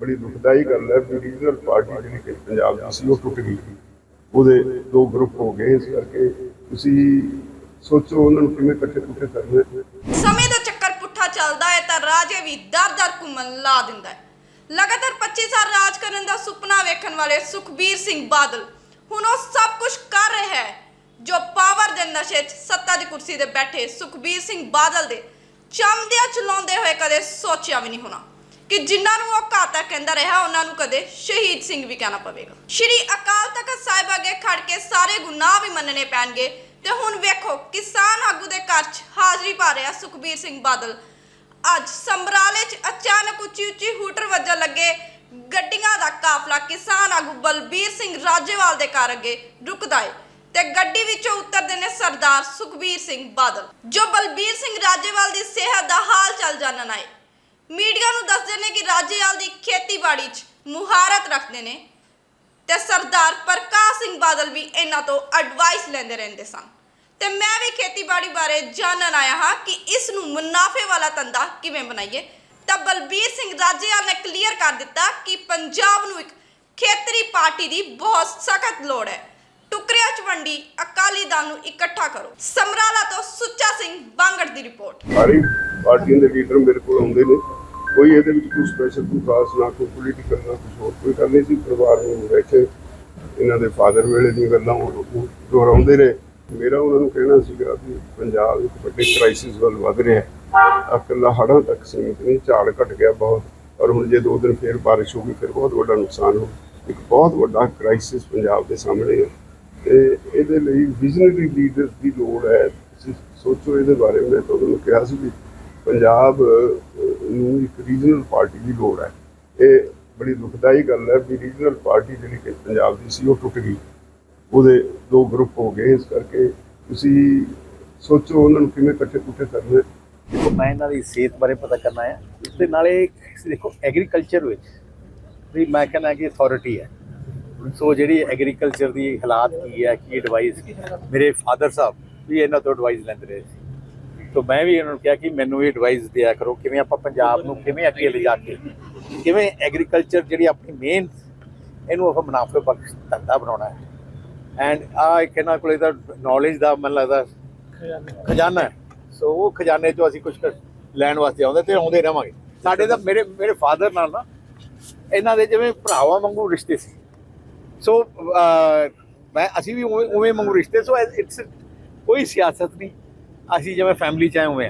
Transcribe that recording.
ਬੜੀ ਦੁਖਦਾਈ ਗੱਲ ਹੈ ਵੀ ਰੀਜਨਲ ਪਾਰਟੀ ਜਿਹੜੀ ਕਿ ਪੰਜਾਬ ਦੀ ਸੀ, ਉਹ ਟੁੱਟ ਗਈ। ਉਹਦੇ ਦੋ ਗਰੁੱਪ ਹੋ ਗਏ, ਇਸ ਕਰਕੇ ਤੁਸੀਂ ਸੋਚੋ ਉਹਨਾਂ ਨੂੰ ਕਿਵੇਂ ਇਕੱਠੇ ਇਕੱਠੇ ਕਰਨਾ ਸਮੇਂ ਦਾ ਚੱਕਰ ਪੁੱਠਾ ਚੱਲਦਾ ਹੈ ਤਾਂ ਰਾਜੇ ਵੀ ਦਰ-ਦਰ ਘੁੰਮਣ ਲਾ ਦਿੰਦਾ ਹੈ। ਲਗਾਤਾਰ 25 ਸਾਲ ਰਾਜ ਕਰਨ ਦਾ ਸੁਪਨਾ ਵੇਖਣ ਵਾਲੇ ਸੁਖਬੀਰ ਸਿੰਘ ਬਾਦਲ ਹੁਣ ਉਹ ਸਭ ਕੁਝ ਕਰ ਰਿਹਾ ਹੈ, ਜੋ ਪਾਵਰ ਦੇ ਨਸ਼ੇ 'ਚ ਸੱਤਾ ਦੀ ਕੁਰਸੀ ਤੇ ਬੈਠੇ ਸੁਖਬੀਰ ਸਿੰਘ ਬਾਦਲ ਦੇ ਚਮਦਿਆਂ ਚਲਾਉਂਦੇ ਹੋਏ ਕਦੇ ਸੋਚਿਆ ਵੀ ਨਹੀਂ ਹੋਣਾ। ਕਿ ਜਿਨ੍ਹਾਂ ਨੂੰ ਉਹ ਘਾਤਕ ਕਹਿੰਦਾ ਰਿਹਾ, ਉਹਨਾਂ ਨੂੰ ਕਦੇ ਸ਼ਹੀਦ ਸਿੰਘ ਵੀ ਕਹਿਣਾ ਪਵੇਗਾ। ਸ਼੍ਰੀ ਅਕਾਲ ਤਖਤ ਸਾਹਿਬ ਅੱਗੇ ਖੜ ਕੇ ਸਾਰੇ ਗੁਨਾਹ ਵੀ ਮੰਨਣੇ ਪੈਣਗੇ ਤੇ ਹੁਣ ਵੇਖੋ, ਕਿਸਾਨ ਆਗੂ ਦੇ ਘਰ 'ਚ ਹਾਜ਼ਰੀ ਪਾ ਰਿਹਾ ਸੁਖਬੀਰ ਸਿੰਘ ਬਾਦਲ। ਅੱਜ ਸਮਰਾਲੇ 'ਚ ਅਚਾਨਕ ਉੱਚੀ ਉੱਚੀ ਹੂਟਰ ਵੱਜਣ ਲੱਗੇ, ਗੱਡੀਆਂ ਦਾ ਕਾਫਲਾ ਕਿਸਾਨ ਆਗੂ ਬਲਬੀਰ ਸਿੰਘ ਰਾਜੇਵਾਲ ਦੇ ਘਰ ਅੱਗੇ ਰੁਕਦਾ ਏ ਤੇ ਗੱਡੀ ਵਿੱਚੋਂ ਉਤਰਦੇ ਨੇ ਸਰਦਾਰ ਸੁਖਬੀਰ ਸਿੰਘ ਬਾਦਲ, ਜੋ ਬਲਬੀਰ ਸਿੰਘ ਰਾਜੇਵਾਲ ਦੀ ਸਿਹਤ ਦਾ ਹਾਲ ਚਾਲ ਜਾਣਨ ਆਏ। ਮੀਡੀਆ ਨੂੰ ਦੱਸਦੇ ਨੇ ਕਿ ਰਾਜੇਵਾਲ ਦੀ ਖੇਤੀਬਾੜੀ 'ਚ ਮੁਹਾਰਤ ਰੱਖਦੇ ਨੇ ਤੇ ਸਰਦਾਰ ਪ੍ਰਕਾਸ਼ ਸਿੰਘ ਬਾਦਲ ਵੀ ਇਹਨਾਂ ਤੋਂ ਐਡਵਾਈਸ ਲੈਂਦੇ ਰਹਿੰਦੇ ਸਨ। ਤੇ ਮੈਂ ਵੀ ਖੇਤੀਬਾੜੀ ਬਾਰੇ ਜਾਣਨ ਆਇਆ ਹਾਂ ਕਿ ਇਸ ਨੂੰ ਮੁਨਾਫੇ ਵਾਲਾ ਧੰਦਾ ਕਿਵੇਂ ਬਣਾਈਏ। ਤਾਂ ਬਲਬੀਰ ਸਿੰਘ ਰਾਜੇਵਾਲ ਨੇ ਕਲੀਅਰ ਕਰ ਦਿੱਤਾ ਕਿ ਪੰਜਾਬ ਨੂੰ ਇੱਕ ਖੇਤਰੀ ਪਾਰਟੀ ਦੀ ਬਹੁਤ ਸਖਤ ਲੋੜ ਹੈ। ਟੁਕੜਿਆਂ 'ਚ ਵੰਡੀ ਅਕਾਲੀ ਦਲ ਨੂੰ ਇਕੱਠਾ ਕਰੋ। ਸਮਰਾਲਾ ਤੋਂ ਸੁੱਚਾ ਸਿੰਘ ਬਾਂਗੜ ਦੀ ਰਿਪੋਰਟ ਸਾਰੀ ਪਾਰਟੀਆਂ ਦੇ ਲੀਡਰ ਮੇਰੇ ਕੋਲ ਆਉਂਦੇ ਨੇ। ਕੋਈ ਇਹਦੇ ਵਿੱਚ ਕੋਈ ਸਪੈਸ਼ਲ ਕੋਈ ਖਾਸ ਨਾ, ਕੋਈ ਪੋਲੀਟੀਕਲ ਨਾ ਕੁਝ ਹੋਰ, ਕੋਈ ਗੱਲ ਨਹੀਂ ਸੀ। ਪਰਿਵਾਰ ਨੂੰ ਬੈਠੇ, ਇਹਨਾਂ ਦੇ ਫਾਦਰ ਵੇਲੇ ਦੀਆਂ ਗੱਲਾਂ ਉਹ ਦੁਹਰਾਉਂਦੇ ਰਹੇ। ਮੇਰਾ ਉਹਨਾਂ ਨੂੰ ਕਹਿਣਾ ਸੀਗਾ ਵੀ ਪੰਜਾਬ ਇੱਕ ਵੱਡੇ ਕ੍ਰਾਈਸਿਸ ਵੱਲ ਵਧ ਰਿਹਾ ਹੈ। ਇਕੱਲਾ ਹੜ੍ਹਾਂ ਤੱਕ ਸੀਮਿਤ ਨਹੀਂ, ਝਾੜ ਘਟ ਗਿਆ ਬਹੁਤ। ਔਰ ਹੁਣ ਜੇ ਦੋ ਦਿਨ ਫੇਰ ਬਾਰਿਸ਼ ਹੋ ਗਈ ਫਿਰ ਬਹੁਤ ਵੱਡਾ ਨੁਕਸਾਨ ਹੋ ਇੱਕ ਬਹੁਤ ਵੱਡਾ ਕ੍ਰਾਈਸਿਸ ਪੰਜਾਬ ਦੇ ਸਾਹਮਣੇ ਹੈ। ਤੇ ਇਹਦੇ ਲਈ ਵਿਜ਼ਨਰੀ ਲੀਡਰਸ ਦੀ ਲੋੜ ਹੈ। ਤੁਸੀਂ ਸੋਚੋ ਇਹਦੇ ਬਾਰੇ, ਮੈਂ ਤੁਹਾਨੂੰ ਕਿਹਾ ਸੀ ਵੀ ਪੰਜਾਬ ਨੂੰ ਇੱਕ ਰੀਜਨਲ ਪਾਰਟੀ ਦੀ ਲੋੜ ਹੈ। ਇਹ ਬੜੀ ਦੁਖਦਾਈ ਗੱਲ ਹੈ ਵੀ ਰੀਜਨਲ ਪਾਰਟੀ ਜਿਹੜੀ ਕਿ ਪੰਜਾਬ ਦੀ ਸੀ, ਉਹ ਟੁੱਟ ਗਈ। ਉਹਦੇ ਦੋ ਗਰੁੱਪ ਹੋ ਗਏ। ਇਸ ਕਰਕੇ ਤੁਸੀਂ ਸੋਚੋ ਉਹਨਾਂ ਨੂੰ ਕਿਵੇਂ ਇਕੱਠੇ ਕੁੱਠੇ ਕਰਨਾ ਦੇਖੋ, ਮੈਂ ਇਹਨਾਂ ਦੀ ਸਿਹਤ ਬਾਰੇ ਪਤਾ ਕਰਨਾ ਹੈ। ਦੇ ਨਾਲੇ ਦੇਖੋ ਐਗਰੀਕਲਚਰ ਵਿੱਚ ਵੀ ਮੈਂ ਕਹਿੰਦਾ ਕਿ ਅਥਾਰਟੀ ਹੈ। ਸੋ ਜਿਹੜੀ ਐਗਰੀਕਲਚਰ ਦੀ ਹਾਲਾਤ ਕੀ ਹੈ, ਕੀ ਐਡਵਾਈਸ ਮੇਰੇ ਫਾਦਰ ਸਾਹਿਬ ਵੀ ਇਹਨਾਂ ਤੋਂ ਐਡਵਾਈਸ ਲੈਂਦੇ ਰਹੇ ਸੀ ਮੈਂ ਵੀ ਇਹਨਾਂ ਨੂੰ ਕਿਹਾ ਕਿ ਮੈਨੂੰ ਵੀ ਐਡਵਾਈਸ ਦਿਆ ਕਰੋ ਕਿਵੇਂ ਆਪਾਂ ਪੰਜਾਬ ਨੂੰ ਕਿਵੇਂ ਅੱਗੇ ਲਿਜਾ ਕੇ, ਕਿਵੇਂ ਐਗਰੀਕਲਚਰ ਜਿਹੜੀ ਆਪਣੀ ਮੇਨ ਇਹਨੂੰ ਆਪਾਂ ਮੁਨਾਫੇ ਬਖਸ਼ ਧੰਦਾ ਬਣਾਉਣਾ ਹੈ। ਐਂਡ ਆ ਇੱਕ ਇਹਨਾਂ ਕੋਲੇ ਤਾਂ ਨੌਲੇਜ ਦਾ ਮੈਨੂੰ ਲੱਗਦਾ ਖਜ਼ਾਨਾ ਹੈ। ਸੋ ਉਹ ਖਜ਼ਾਨੇ ਚੋਂ ਅਸੀਂ ਕੁਝ ਲੈਣ ਵਾਸਤੇ ਆਉਂਦੇ ਤੇ ਆਉਂਦੇ ਰਵਾਂਗੇ। ਸਾਡੇ ਤਾਂ ਮੇਰੇ ਮੇਰੇ ਫਾਦਰ ਨਾਲ ਨਾ ਇਹਨਾਂ ਦੇ ਜਿਵੇਂ ਭਰਾਵਾਂ ਵਾਂਗੂ ਰਿਸ਼ਤੇ ਸੀ। ਸੋ ਮੈਂ, ਅਸੀਂ ਵੀ ਉਵੇਂ ਉਵੇਂ ਵਾਂਗੂ ਰਿਸ਼ਤੇ ਸੋ ਇਟਸ ਕੋਈ ਸਿਆਸਤ ਨਹੀਂ। ਅਸੀਂ ਜਿਵੇਂ ਫੈਮਿਲੀ ਚ ਆਏ ਹੋਏ